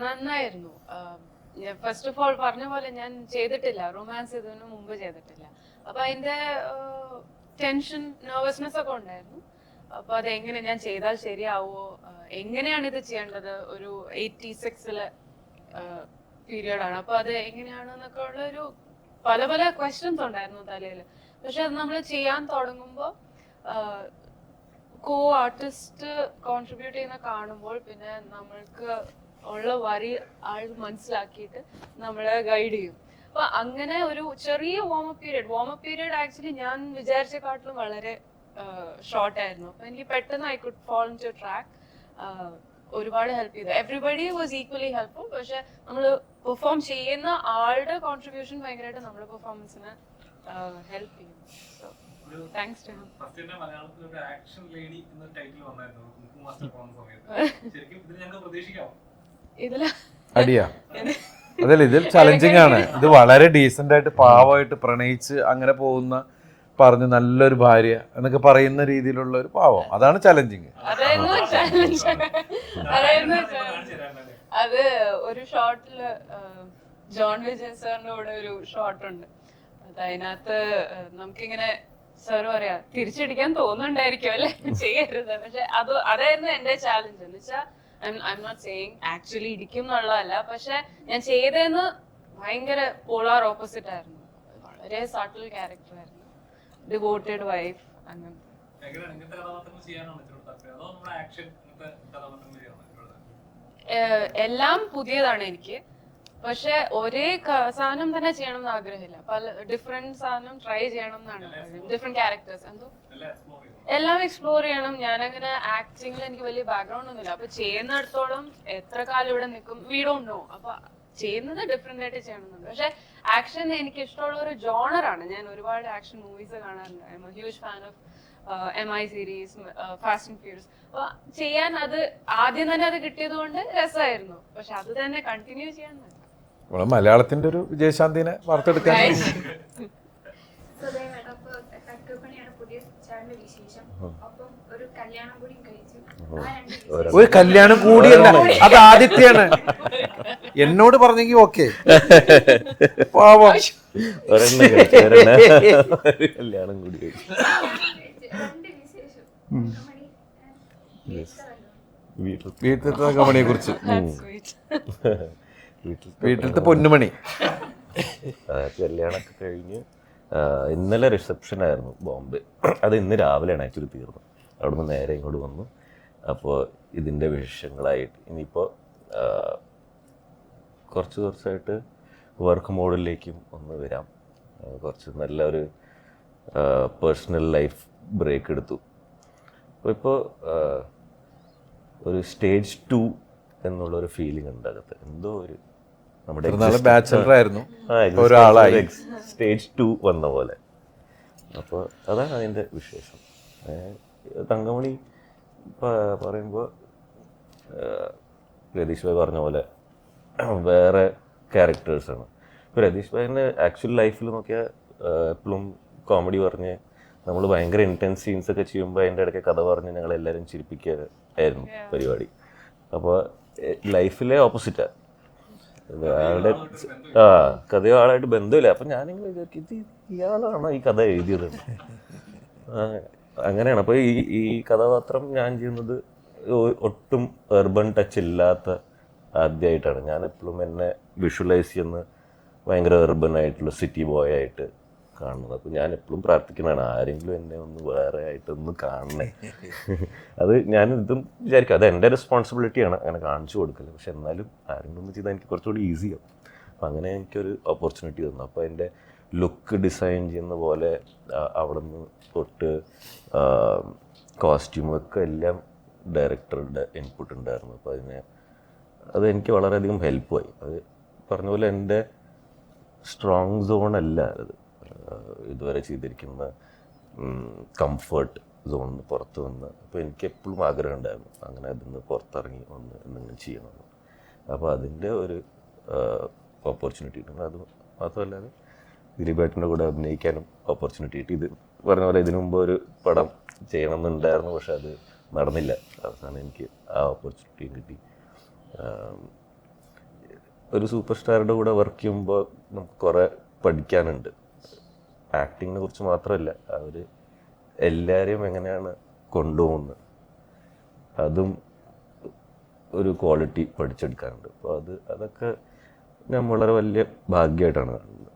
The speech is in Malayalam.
നന്നായിരുന്നു. ഫസ്റ്റ് ഓഫ് ഓൾ പറഞ്ഞ പോലെ ഞാൻ ചെയ്തിട്ടില്ല. റൊമാൻസ് ഇതിനു മുമ്പ് ചെയ്തിട്ടില്ല. അപ്പൊ അതിന്റെ ടെൻഷൻ നെർവസ്നെസ് ഒക്കെ ഉണ്ടായിരുന്നു. അപ്പൊ അതെങ്ങനെ ഞാൻ ചെയ്താൽ ശരിയാവോ? എങ്ങനെയാണ് ഇത് ചെയ്യേണ്ടത്? ഒരു എയ്റ്റി സിക്സിലെ പീരിയഡ് ആണ്. അപ്പൊ അത് എങ്ങനെയാണ് എന്നൊക്കെ ഉള്ള ഒരു പല പല ക്വസ്റ്റ്യൻസ് ഉണ്ടായിരുന്നു തലയിൽ. പക്ഷെ അത് നമ്മൾ ചെയ്യാൻ തുടങ്ങുമ്പോൾ കോ ആർട്ടിസ്റ്റ് കോൺട്രിബ്യൂട്ട് ചെയ്യുന്ന കാണുമ്പോൾ പിന്നെ നമ്മൾക്ക് ഉള്ള വരി ആൾ മനസ്സിലാക്കിയിട്ട് നമ്മളെ ഗൈഡ് ചെയ്യും. അപ്പൊ അങ്ങനെ ഒരു ചെറിയ warmup period up period actually ഞാൻ വിചാരിച്ചേക്കാട്ടിലും വളരെ ഷോർട്ട് ആയിരുന്നു. അപ്പൊ എനിക്ക് പെട്ടെന്ന് I could fall into track ഒരുപാട് ഹെൽപ്പ് ചെയ്തു. എവറിബഡി വാസ് ഈക്വലി ഹെൽപ്ഫുൾ പക്ഷെ നമ്മൾ പെർഫോം ചെയ്യുന്ന ആളുടെ കോൺട്രിബ്യൂഷൻ ഭയങ്കരമായിട്ട് നമ്മുടെ പെർഫോമൻസിന് ഹെൽപ്പ് ചെയ്യും. സോ താങ്ക്സ് ടു മലയാളത്തിൽ ഒരു ആക്ഷൻ ലേഡി എന്ന ടൈറ്റിൽ വന്നായിരുന്നു. ശരിക്കും ഇത് ഞങ്ങൾ പ്രതീക്ഷിക്കാം. ഇതിൽ അടിയാ. അതല്ല ഇതിൽ ചലഞ്ചിങ് ആണ്. ഇത് വളരെ ഡീസെന്റ് ആയിട്ട് പാവമായിട്ട് പ്രണയിച്ച് അങ്ങനെ പോകുന്ന പറഞ്ഞു നല്ലൊരു ഭാര്യ എന്നൊക്കെ പറയുന്ന രീതിയിലുള്ള ഒരു പാവം. അതാണ് ചലഞ്ചിങ് അത് ഒരു ഷോട്ടിൽ ജോൺ വിജയ് സാറിന്റെ കൂടെ ഒരു ഷോട്ട് ഉണ്ട് അത് അതിനകത്ത് നമുക്കിങ്ങനെ സാർ പറയാ തിരിച്ചടിക്കാൻ തോന്നുന്നുണ്ടായിരിക്കും അല്ലെ? ചെയ്യരുത്. പക്ഷെ അത് അതായിരുന്നു എന്റെ ചാലഞ്ച് എന്ന് വെച്ചാൽ I'm not saying actually ഇരിക്കും എന്നുള്ളതല്ല പക്ഷെ ഞാൻ ചെയ്തതെന്ന് ഭയങ്കര പോളാർ ഓപ്പോസിറ്റ് ആയിരുന്നു. വളരെ സട്ടിൽ ക്യാരക്ടർ ആയിരുന്നു. ഡിവോട്ടഡ് വൈഫ് അങ്ങനെ. എല്ലാം പുതിയതാണ് എനിക്ക്. പക്ഷെ ഒരേ സാധനം തന്നെ ചെയ്യണം എന്ന് ആഗ്രഹമില്ല. പല ഡിഫറെന്റ് സാധനം ട്രൈ ചെയ്യണം എന്നാണ് ഡിഫറെന്റ് ക്യാരക്ടേഴ്സ് എന്തോ? എല്ലാം എക്സ്പ്ലോർ ചെയ്യണം. ഞാൻ അങ്ങനെ ആക്ടിങ്ങിൽ എനിക്ക് വലിയ ബാക്ക്ഗ്രൗണ്ട് ഒന്നുമില്ല. അപ്പൊ ചെയ്യുന്നിടത്തോളം എത്ര കാലം ഇവിടെ നിൽക്കും? വി ഉണ്ടോ അപ്പൊ ചെയ്യുന്നത് ഡിഫറെന്റ് ആയിട്ട് ചെയ്യണമെന്നുണ്ട് പക്ഷെ ആക്ഷൻ എനിക്ക് ഇഷ്ടമുള്ള ഒരു ജോണറാണ് ഞാൻ ഒരുപാട് ആക്ഷൻ മൂവീസ് കാണാറുണ്ട്. I'm huge fan of M I series fast and furious അപ്പൊ ചെയ്യാൻ അത് ആദ്യം തന്നെ അത് കിട്ടിയത് കൊണ്ട് രസമായിരുന്നു. പക്ഷെ അത് തന്നെ കണ്ടിന്യൂ ചെയ്യാൻ. നമ്മൾ മലയാളത്തിന്റെ ഒരു വിജയശാന്തിനെ വാർത്തെടുക്കാൻ. ഒരു കല്യാണം കൂടി കഴിച്ചു. ആ രണ്ട് ഒരു കല്യാണം കൂടിയല്ല അത് ആദിത്യാണ് എന്നോട് പറഞ്ഞെങ്കിൽ ഓക്കെ. പാവം. കല്യാണം കൂടി വീട്ടിലത്തെ കമ്പനിയെ കുറിച്ച് വീട്ടിലത്തെ പൊന്നുമണി. കല്യാണമൊക്കെ കഴിഞ്ഞ് ഇന്നലെ റിസപ്ഷൻ ആയിരുന്നു ബോംബെ. അത് ഇന്ന് രാവിലെയാണ് ആക്ച്വലി തീർന്നത് അവിടുന്ന് നേരെ ഇങ്ങോട്ട് വന്നു. അപ്പോൾ ഇതിന്റെ വിഷയങ്ങളായിട്ട് ഇനിയിപ്പോൾ കുറച്ച് കുറച്ചായിട്ട് വർക്ക് മോഡിലേക്കും ഒന്ന് വരാം. കുറച്ച് കുറച്ച് നല്ലൊരു പേഴ്സണൽ ലൈഫ് ബ്രേക്ക് എടുത്തു. അപ്പോൾ ഇപ്പോൾ ഒരു സ്റ്റേജ് ടു എന്നുള്ളൊരു ഫീലിംഗ് ഉണ്ട് അകത്ത്. എന്തോ ഒരു നമ്മുടെ ബാച്ചലർ ആയിരുന്നു ഒരാളായി. സ്റ്റേജ് ടു വന്ന പോലെ. അപ്പോൾ അതാണ് അതിന്റെ വിശേഷം. തങ്കമണി പറയുമ്പോൾ രതീഷ് ഭായ് പറഞ്ഞ പോലെ വേറെ ക്യാരക്ടേഴ്സാണ് ഇപ്പോൾ രതീഷ് ഭായിന്റെ ആക്ച്വൽ ലൈഫിൽ നോക്കിയാൽ എപ്പോഴും കോമഡി പറഞ്ഞ് നമ്മൾ ഭയങ്കര ഇന്റൻസ് സീൻസ് ഒക്കെ ചെയ്യുമ്പോൾ അതിന്റെ ഇടയ്ക്ക് കഥ പറഞ്ഞ് ഞങ്ങളെല്ലാവരും ചിരിപ്പിക്കുക ആയിരുന്നു പരിപാടി. അപ്പോൾ ലൈഫിലെ ഓപ്പോസിറ്റാണ് അയാളുടെ ആ കഥയോ ആളായിട്ട് ബന്ധമില്ല അപ്പം ഞാനിങ്ങനെ വിചാരിക്കും ഇത് ഇയാളാണോ ഈ കഥ എഴുതിയത്? അങ്ങനെയാണ്. അപ്പോൾ ഈ ഈ കഥാപാത്രം ഞാൻ ചെയ്യുന്നത് ഒട്ടും എർബൺ ടച്ച് ഇല്ലാത്ത ആദ്യമായിട്ടാണ് ഞാൻ എപ്പോഴും എന്നെ വിഷ്വലൈസ് ചെയ്യുന്ന ഭയങ്കര എർബൺ ആയിട്ടുള്ള സിറ്റി ബോയ് ആയിട്ട് കാണുന്നത്. അപ്പോൾ ഞാൻ എപ്പോഴും പ്രാർത്ഥിക്കുന്നതാണ് ആരെങ്കിലും എന്നെ ഒന്ന് വേറെ ആയിട്ടൊന്ന് കാണണേ. അത് ഞാൻ ഇതും വിചാരിക്കും. അത് എന്റെ റെസ്പോൺസിബിലിറ്റിയാണ് അങ്ങനെ കാണിച്ചു കൊടുക്കൽ. പക്ഷെ എന്നാലും ആരെങ്കിലും ഒന്ന് ചെയ്താൽ എനിക്ക് കുറച്ചുകൂടി ഈസിയാവും അപ്പോൾ അങ്ങനെ എനിക്കൊരു ഓപ്പർച്യൂണിറ്റി തന്നു. അപ്പോൾ എന്റെ ലുക്ക് ഡിസൈൻ ചെയ്യുന്ന പോലെ അവിടെ നിന്ന് തൊട്ട് കോസ്റ്റ്യൂമൊക്കെ എല്ലാം ഡയറക്ടറുടെ ഇൻപുട്ട് ഉണ്ടായിരുന്നു. അപ്പോൾ അതിനെ അത് എനിക്ക് വളരെയധികം ഹെൽപ്പായി അത് പറഞ്ഞ പോലെ എന്റെ സ്ട്രോങ് സോൺ അല്ല അത്. ഇതുവരെ ചെയ്തിരിക്കുന്ന കംഫർട്ട് സോണിന് പുറത്ത് വന്ന് അപ്പോൾ എനിക്ക് എപ്പോഴും ആഗ്രഹം ഉണ്ടായിരുന്നു അങ്ങനെ അതിൽ നിന്ന് പുറത്തിറങ്ങി ഒന്ന് എന്തെങ്കിലും ചെയ്യണമെന്ന്. അപ്പോൾ അതിന്റെ ഒരു ഓപ്പർച്യൂണിറ്റി കിട്ടുന്നത് അത് മാത്രമല്ലാതെ ദിലീപേട്ടന്റെ കൂടെ അഭിനയിക്കാനും ഓപ്പർച്യൂണിറ്റി കിട്ടി ഇത് പറഞ്ഞ പോലെ ഇതിനു മുമ്പ് ഒരു പടം ചെയ്യണമെന്നുണ്ടായിരുന്നു പക്ഷെ അത് നടന്നില്ല. അവസാനം എനിക്ക് ആ ഓപ്പർച്യൂണിറ്റിയും കിട്ടി. ഒരു സൂപ്പർ സ്റ്റാറുടെ കൂടെ വർക്ക് ചെയ്യുമ്പോൾ നമുക്ക് കുറേ പഠിക്കാനുണ്ട്. ആക്ടിങ്ങിനെ കുറിച്ച് മാത്രമല്ല അവർ എല്ലാവരെയും എങ്ങനെയാണ് കൊണ്ടുപോകുന്നത്. അതും ഒരു ക്വാളിറ്റി പഠിച്ചെടുക്കാറുണ്ട്. അപ്പോൾ അത് അതൊക്കെ ഞാൻ വളരെ വലിയ ഭാഗ്യമായിട്ടാണ് കാണുന്നത്.